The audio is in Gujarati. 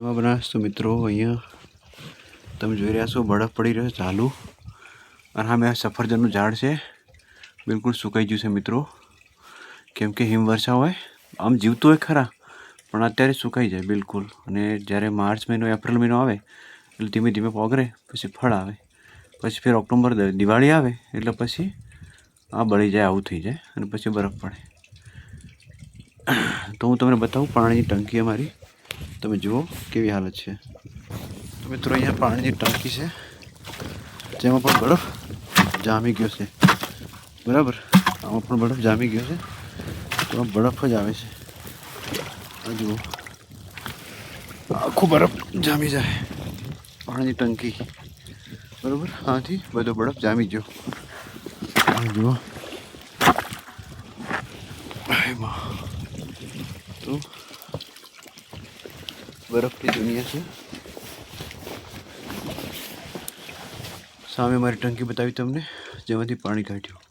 બનાસ તો મિત્રો અહીંયા તમે જોઈ રહ્યા છો, બરફ પડી રહ્યો ચાલુ. અને સામે આ સફરજનનું ઝાડ છે, બિલકુલ સુકાઈ ગયું છે મિત્રો. કેમ કે હિમવર્ષા હોય, આમ જીવતું હોય ખરા, પણ અત્યારે સુકાઈ જાય બિલકુલ. અને જ્યારે માર્ચ મહિનો, એપ્રિલ મહિનો આવે, એટલે ધીમે ધીમે પોગરે, પછી ફળ આવે, પછી ફેર ઓક્ટોબર દિવાળી આવે, એટલે પછી આ બળી જાય, આવું થઈ જાય, અને પછી બરફ પડે. તો હું તમને બતાવું, પાણીની ટંકી અમારી. તમે જુઓ કેવી હાલત છે. તો મિત્રો, અહીંયા પાણીની ટાંકી છે. જેમાં પણ બરફ જામી ગયો છે. બરાબર? આમાં પણ બરફ જામી ગયો છે. તો બરફ જ આવે છે. જુઓ. આખું બરફ જામી જાય પાણીની ટંકી. બરાબર? આથી બધો બરફ જામી ગયો. જુઓ. તો બરફની દુનિયા છે સામે મારી ટંકી બતાવી તમને જેમાંથી પાણી કાઢ્યું.